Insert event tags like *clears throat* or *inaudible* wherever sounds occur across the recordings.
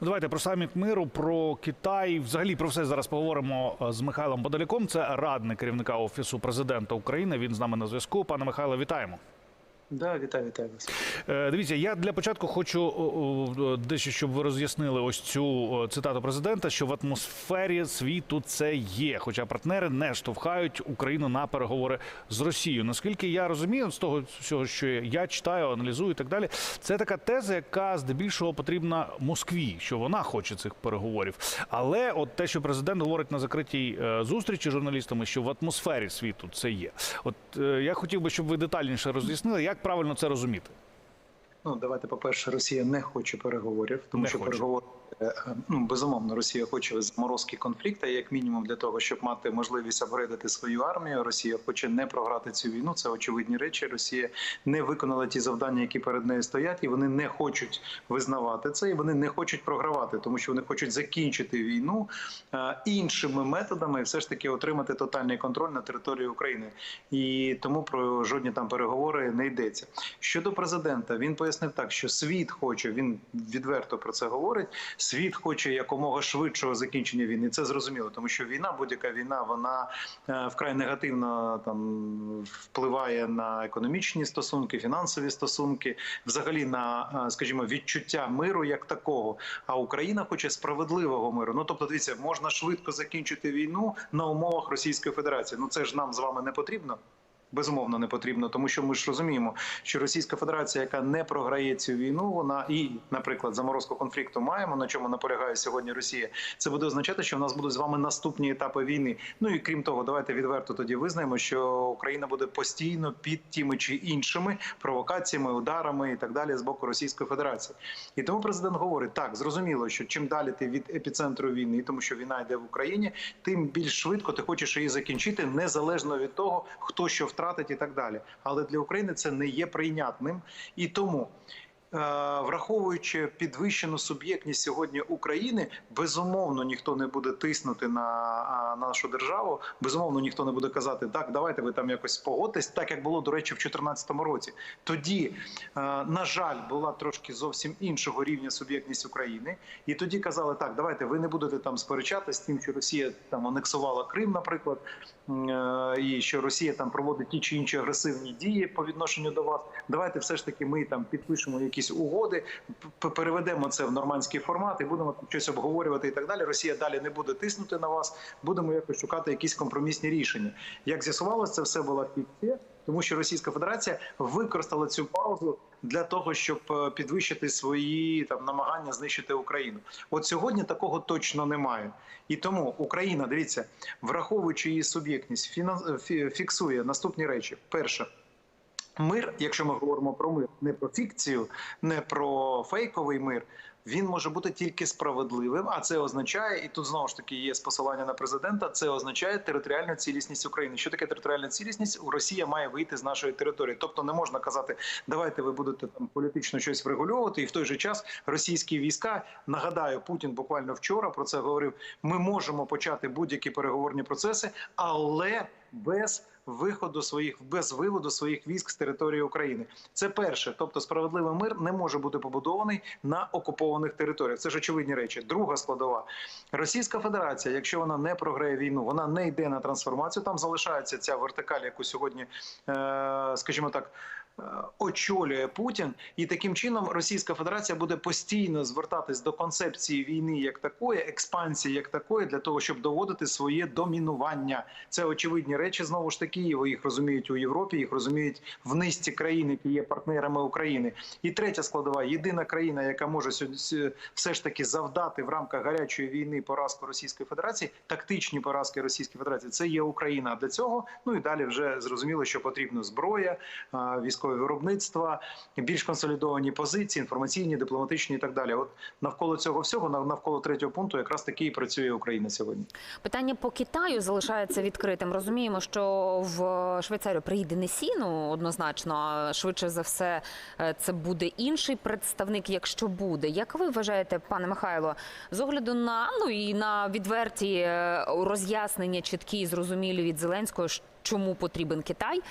Ну, Давайте про саміт миру, про Китай. Взагалі про все зараз поговоримо е, з Михайлом Подоляком. Це радник керівника офісу президента України. Він з нами на зв'язку. Пане Михайло, вітаємо. Да, вітаю, вітаю вас. Е, Дивіться, я для початку хочу дещо, щоб ви роз'яснили ось цю цитату президента, що в атмосфері світу це є. Хоча партнери не штовхають Україну на переговори з Росією. Наскільки я розумію, з того всього, що я читаю, аналізую і так далі, це така теза, яка здебільшого потрібна Москві, що вона хоче цих переговорів. Але от те, що президент говорить на закритій е, зустрічі з журналістами, що в атмосфері світу це є. От е, я хотів би, щоб ви детальніше роз'яснили, як правильно це розуміти. Ну давайте, по-перше, Росія не хоче переговорів, тому Не що хоче. переговори ну безумовно Росія хоче заморозки конфлікту, як мінімум для того, щоб мати можливість апгрейдити свою армію. Росія хоче не програти цю війну. Це очевидні речі. Росія не виконала ті завдання, які перед нею стоять, і вони не хочуть визнавати це, і вони не хочуть програвати, тому що вони хочуть закінчити війну е, іншими методами, все ж таки отримати тотальний контроль на території України. І тому про жодні там переговори не йдеться. Щодо президента, він пояснив так, що світ хоче, він відверто про це говорить. Світ хоче якомога швидшого закінчення війни. Це зрозуміло, тому що війна, будь-яка війна, вона е, вкрай негативно там впливає на економічні стосунки, фінансові стосунки, взагалі на, е, скажімо, відчуття миру як такого. А Україна хоче справедливого миру. Ну тобто, дивіться, можна швидко закінчити війну на умовах Російської Федерації. Ну це ж нам з вами не потрібно. Безумовно, не потрібно, тому що ми ж розуміємо, що Російська Федерація, яка не програє цю війну, вона і, наприклад, заморозку конфлікту маємо, на чому наполягає сьогодні Росія. Це буде означати, що в нас будуть з вами наступні етапи війни. Ну і крім того, давайте відверто тоді визнаємо, що Україна буде постійно під тими чи іншими провокаціями, ударами і так далі з боку Російської Федерації. І тому президент говорить: так, зрозуміло, що чим далі ти від епіцентру війни, тому що війна йде в Україні, тим більш швидко ти хочеш її закінчити, незалежно від того, хто що втратить і так далі. Але для України це не є прийнятним і тому. Е, Враховуючи підвищену суб'єктність сьогодні України, безумовно ніхто не буде тиснути на нашу державу. Безумовно, ніхто не буде казати, так, давайте ви там якось погодьтесь, так як було до речі в 2014 році. Тоді, е, на жаль, була трошки зовсім іншого рівня суб'єктність України, і тоді казали, так, давайте ви не будете там сперечатися з тим, що Росія там анексувала Крим, наприклад, е, і що Росія там проводить ті чи інші агресивні дії по відношенню до вас. Давайте все ж таки ми там підпишемо якісь угоди, переведемо це в нормандський формат і будемо щось обговорювати і так далі. Росія далі не буде тиснути на вас. Будемо якось шукати якісь компромісні рішення. Як з'ясувалося, це все була фікція, тому що Російська Федерація використала цю паузу для того, щоб е, підвищити свої там намагання знищити Україну. От сьогодні такого точно немає. І тому Україна, дивіться, враховуючи її суб'єктність, фіксує наступні речі: перше. Мир, якщо ми говоримо про мир, не про фікцію, не про фейковий мир, він може бути тільки справедливим. А це означає, і тут знову ж таки є посилання на президента. Це означає територіальну цілісність України. Що таке територіальна цілісність? У Росія має вийти з нашої території. Тобто не можна казати, давайте ви будете там політично щось врегульовувати, і в той же час російські війська нагадаю, Путін буквально вчора про це говорив. Ми можемо почати будь-які переговорні процеси, але без виходу своїх без виводу своїх військ з території України. Це перше, тобто справедливий мир не може бути побудований на окупованих територіях. Це ж очевидні речі. Друга складова Російська Федерація, якщо вона не програє війну, вона не йде на трансформацію. Там залишається ця вертикаль, яку сьогодні, е, скажімо так. Е, Очолює Путін, і таким чином Російська Федерація буде постійно звертатись до концепції війни як такої, експансії як такої, для того, щоб доводити своє домінування. Це очевидні речі. Знову ж таки, його їх розуміють у Європі, їх розуміють в низці країн, які є партнерами України. І третя складова єдина країна, яка може все ж таки завдати в рамках гарячої війни поразку Російської Федерації, тактичні поразки Російської Федерації. Це є Україна. Для цього ну і далі вже зрозуміло, що потрібно зброя, а, військове виробництво, більш консолідовані позиції, інформаційні, дипломатичні і так далі. От навколо цього всього, навколо третього пункту, якраз таки і працює Україна сьогодні. Питання по Китаю залишається відкритим. Розуміємо, що в Швейцарію приїде не Сі, ну однозначно, а швидше за все е, це буде інший представник, якщо буде. Як ви вважаєте, пане Михайло, з огляду на ну і на відверті е, роз'яснення чіткі і зрозумілі від Зеленського, чому потрібен Китай?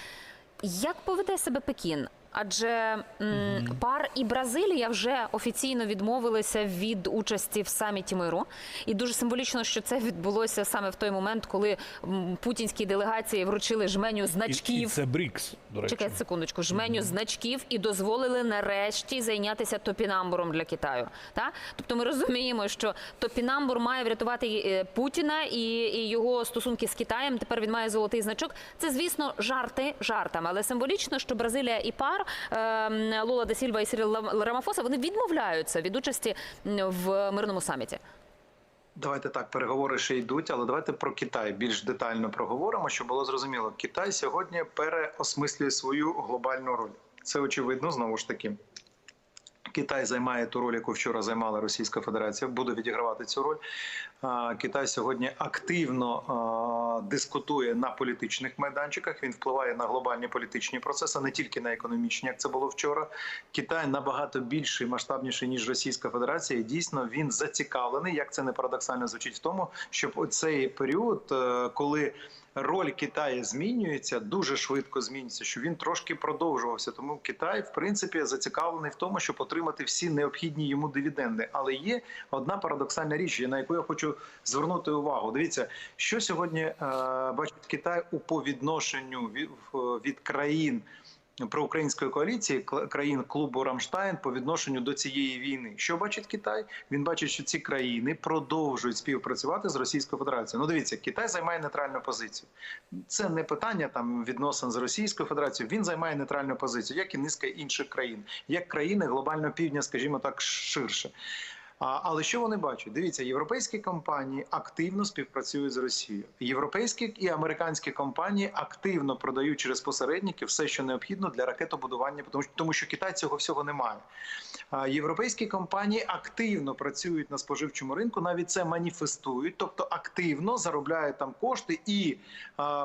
Як поведе себе Пекін? Адже м, пар і Бразилія вже офіційно відмовилися від участі в саміті миру, і дуже символічно, що це відбулося саме в той момент, коли м, путінській делегації вручили жменю значків. і це БРІКС, до речі. Чекайте секундочку, жменю значків і дозволили нарешті зайнятися топінамбуром для Китаю. Та? Тобто ми розуміємо, що топінамбур має врятувати е, Путіна і, і його стосунки з Китаєм. Тепер він має золотий значок. Це, звісно, жарти жартами, але символічно, що Бразилія і пар е, Лула де Сільва і Сіріл Рамафоса вони відмовляються від участі в мирному саміті. Давайте так, переговори ще йдуть, але давайте про Китай більш детально проговоримо, щоб було зрозуміло. Китай сьогодні переосмислює свою глобальну роль. Це очевидно, знову ж таки. Китай займає ту роль, яку вчора займала Російська Федерація, буде відігравати цю роль. Китай сьогодні активно дискутує на політичних майданчиках. Він впливає на глобальні політичні процеси, не тільки на економічні, як це було вчора. Китай набагато більший, масштабніший ніж Російська Федерація. Дійсно він зацікавлений, як це не парадоксально звучить в тому, щоб оцей період, е, коли роль Китаю змінюється, дуже швидко змінюється, що він трошки продовжувався. Тому Китай, в принципі, зацікавлений в тому, щоб отримати всі необхідні йому дивіденди. Але є одна парадоксальна річ, на яку я хочу звернути увагу. Дивіться, що сьогодні е, бачить Китай у повідношенню від, країн. Проукраїнської коаліції країн клубу Рамштайн по відношенню до цієї війни. Що бачить Китай? Він бачить, що ці країни продовжують співпрацювати з Російською Федерацією. Ну, дивіться, Китай займає нейтральну позицію. Це не питання там відносин з Російською Федерацією. Він займає нейтральну позицію, як і низка інших країн, як країни глобального півдня, скажімо так, ширше. Але що вони бачать? Дивіться, європейські компанії активно співпрацюють з Росією. Європейські і американські компанії активно продають через посередників все, що необхідно для ракетобудування, тому що, Китай цього всього не має. Європейські компанії активно працюють на споживчому ринку, навіть це маніфестують, тобто активно заробляють там кошти і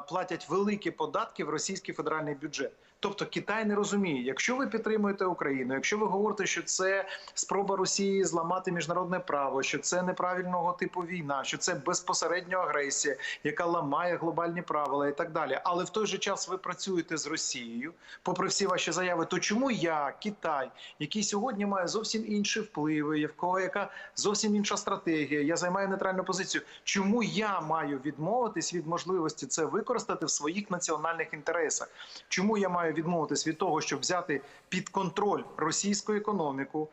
платять великі податки в російський федеральний бюджет. Тобто Китай не розуміє, якщо ви підтримуєте Україну, якщо ви говорите, що це спроба Росії зламати міжнародне право, що це неправильного типу війна, що це безпосередньо агресія, яка ламає глобальні правила і так далі. Але в той же час ви працюєте з Росією, попри всі ваші заяви, то чому я, Китай, який сьогодні має зовсім інші впливи, в кого яка зовсім інша стратегія, я займаю нейтральну позицію. Чому я маю відмовитись від можливості це використати в своїх національних інтересах? Чому я маю відмовитись від того, щоб взяти під контроль російську економіку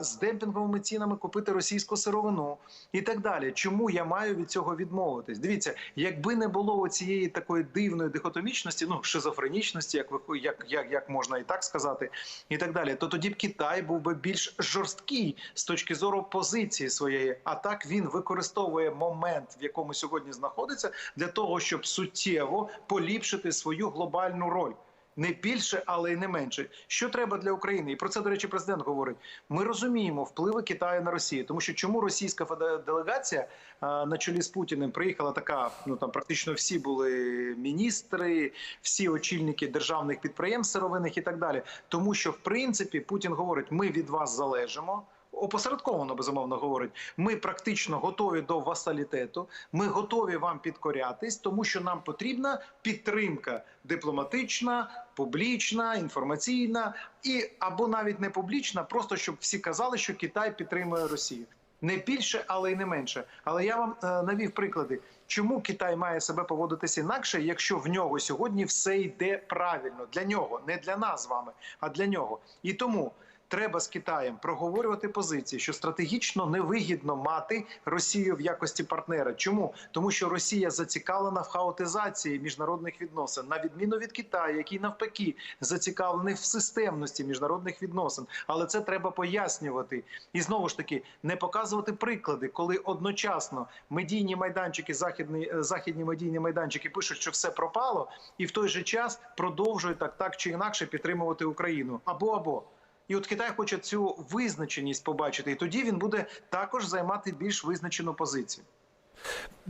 з демпінговими цінами купити російську сировину і так далі? Чому я маю від цього відмовитись? Дивіться, якби не було цієї такої дивної дихотомічності, ну шизофренічності, як як, як, як можна і так сказати, і так далі, то тоді б Китай був би більш жорсткий з точки зору позиції своєї. А так він використовує момент, в якому сьогодні знаходиться, для того, щоб суттєво поліпшити свою глобальну роль. Не більше, але й не менше. Що треба для України? І про це, до речі, президент говорить. Ми розуміємо впливи Китаю на Росію, тому що чому російська делегація на чолі з Путіним приїхала така. Ну там практично всі були міністри, всі очільники державних підприємств сировинних і так далі. Тому що, в принципі, Путін говорить: ми від вас залежимо. Опосередковано безумовно говорить. Ми практично готові до васалітету. Ми готові вам підкорятись, тому що нам потрібна підтримка дипломатична, публічна, інформаційна і або навіть не публічна, просто щоб всі казали, що Китай підтримує Росію. Не більше, але й не менше. Але я вам е, навів приклади, чому Китай має себе поводитися інакше, якщо в нього сьогодні все йде правильно для нього, не для нас з вами, а для нього. І тому треба з Китаєм проговорювати позиції, що стратегічно невигідно мати Росію в якості партнера. Чому? Тому що Росія зацікавлена в хаотизації міжнародних відносин, на відміну від Китаю, який навпаки зацікавлений в системності міжнародних відносин. Але це треба пояснювати і знову ж таки не показувати приклади, коли одночасно медійні майданчики, західні, е, західні медійні майданчики пишуть, що все пропало, і в той же час продовжують так, так чи інакше підтримувати Україну або або. І от Китай хоче цю визначеність побачити, і тоді він буде також займати більш визначену позицію.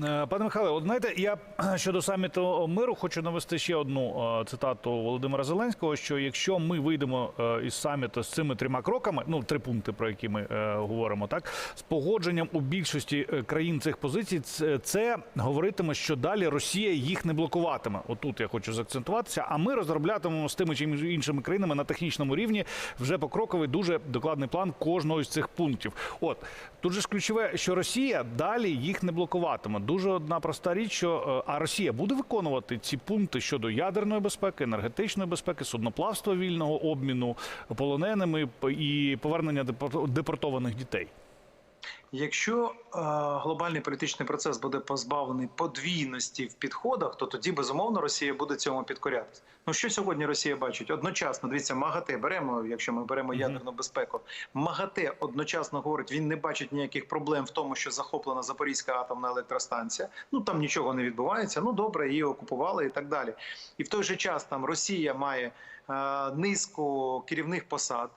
Е, Пане Михайле, от знаєте, я *clears throat* щодо саміту миру хочу навести ще одну е, цитату Володимира Зеленського: що якщо ми вийдемо е, із саміту з цими трьома кроками, ну три пункти, про які ми говоримо, так з погодженням у більшості країн цих позицій, це, це говоритиме, що далі Росія їх не блокуватиме. Отут я хочу заакцентуватися. А ми розроблятимемо з тими чи іншими країнами на технічному рівні вже покроковий дуже докладний план кожного з цих пунктів. От тут же ж ключове, що Росія далі їх не блокуватиме. Дуже одна проста річ, що е, а Росія буде виконувати ці пункти щодо ядерної безпеки, енергетичної безпеки, судноплавства вільного обміну полоненими і повернення депорт- депортованих дітей. Якщо е, глобальний політичний процес буде позбавлений подвійності в підходах, то тоді безумовно Росія буде цьому підкорятися. Ну що сьогодні Росія бачить? Одночасно дивіться, МАГАТЕ беремо, якщо ми беремо ядерну безпеку. МАГАТЕ одночасно говорить, він не бачить ніяких проблем в тому, що захоплена Запорізька атомна електростанція. Ну там нічого не відбувається. Ну добре, її окупували і так далі. І в той же час там Росія має е, низку керівних посад.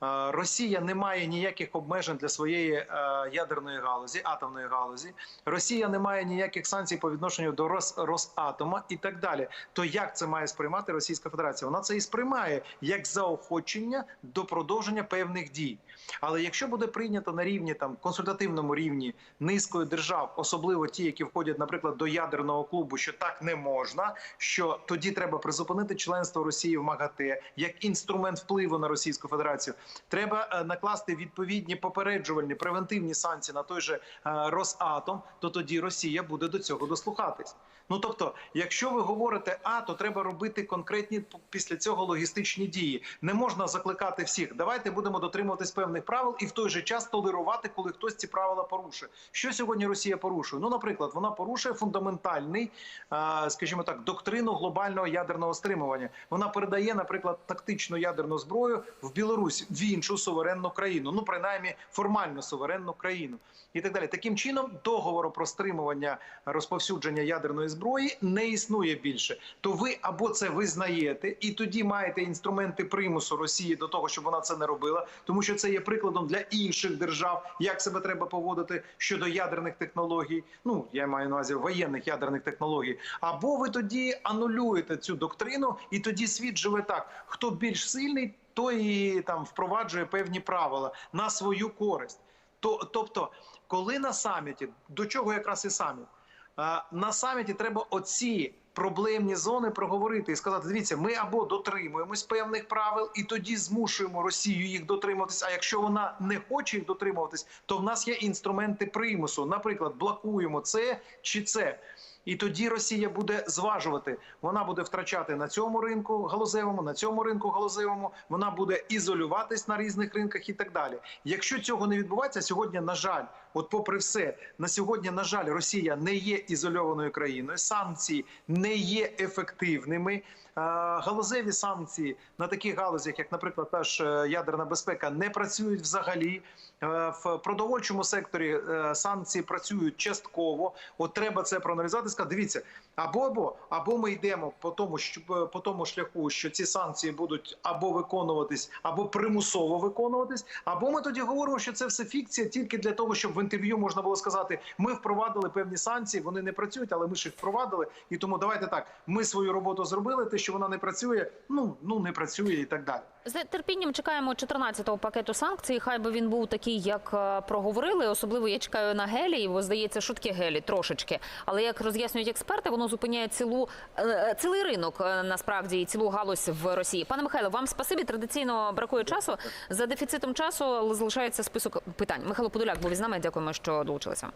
Росія не має ніяких обмежень для своєї е, ядерної галузі, атомної галузі. Росія не має ніяких санкцій по відношенню до Рос, Росатома і так далі. То як це має сприймати Російська Федерація? Вона це і сприймає як заохочення до продовження певних дій. Але якщо буде прийнято на рівні там консультативному рівні низкою держав, особливо ті, які входять, наприклад, до ядерного клубу, що так не можна, що тоді треба призупинити членство Росії в МАГАТЕ як інструмент впливу на Російську Федерацію. Треба е, накласти відповідні попереджувальні превентивні санкції на той же е, Росатом, то тоді Росія буде до цього дослухатись. Ну тобто, якщо ви говорите А, то треба робити конкретні після цього логістичні дії. Не можна закликати всіх. Давайте будемо дотримуватись певних правил і в той же час толерувати, коли хтось ці правила порушує. Що сьогодні Росія порушує? Ну, наприклад, вона порушує фундаментальний, е, скажімо так, доктрину глобального ядерного стримування. Вона передає, наприклад, тактичну ядерну зброю в Білорусь в іншу суверенну країну, ну принаймні формально суверенну країну, і так далі. Таким чином, договору про стримування розповсюдження ядерної зброї не існує більше. То ви або це визнаєте, і тоді маєте інструменти примусу Росії до того, щоб вона це не робила, тому що це є прикладом для інших держав, як себе треба поводити щодо ядерних технологій. Ну я маю на увазі воєнних ядерних технологій. Або ви тоді анулюєте цю доктрину, і тоді світ живе так: хто більш сильний, той і там впроваджує певні правила на свою користь. То, тобто, коли на саміті, до чого якраз і саміт, на саміті треба оці проблемні зони проговорити і сказати: дивіться, ми або дотримуємось певних правил, і тоді змушуємо Росію їх дотримуватись. А якщо вона не хоче їх дотримуватись, то в нас є інструменти примусу. Наприклад, блокуємо це чи це. І тоді Росія буде зважувати. Вона буде втрачати на цьому ринку галузевому, на цьому ринку галузевому. Вона буде ізолюватись на різних ринках і так далі. Якщо цього не відбувається, сьогодні, на жаль, от попри все, на сьогодні, на жаль, Росія не є ізольованою країною. Санкції не є ефективними. Е, Галузеві санкції на таких галузях, як, наприклад, та ж е, ядерна безпека, не працюють взагалі. Е, В продовольчому секторі санкції працюють частково. От треба це проаналізувати. Сказати, дивіться, або або або ми йдемо по тому, що по тому шляху, що ці санкції будуть або виконуватись, або примусово виконуватись, або ми тоді говоримо, що це все фікція, тільки для того, щоб інтерв'ю можна було сказати, ми впровадили певні санкції, вони не працюють, але ми ж їх впровадили. І тому давайте так. Ми свою роботу зробили. Те, що вона не працює, ну ну не працює і так далі. З терпінням чекаємо 14-го пакету санкцій. Хай би він був такий, як е, проговорили. Особливо я чекаю на гелій, бо здається, таке гелі трошечки. Але як роз'яснюють експерти, воно зупиняє цілу е, цілий ринок е, насправді і цілу галузь в Росії. Пане Михайло, вам спасибі. Традиційно бракує часу. За дефіцитом часу залишається список питань. Михайло Подоляк був із нами. Дякуємо, що долучилися.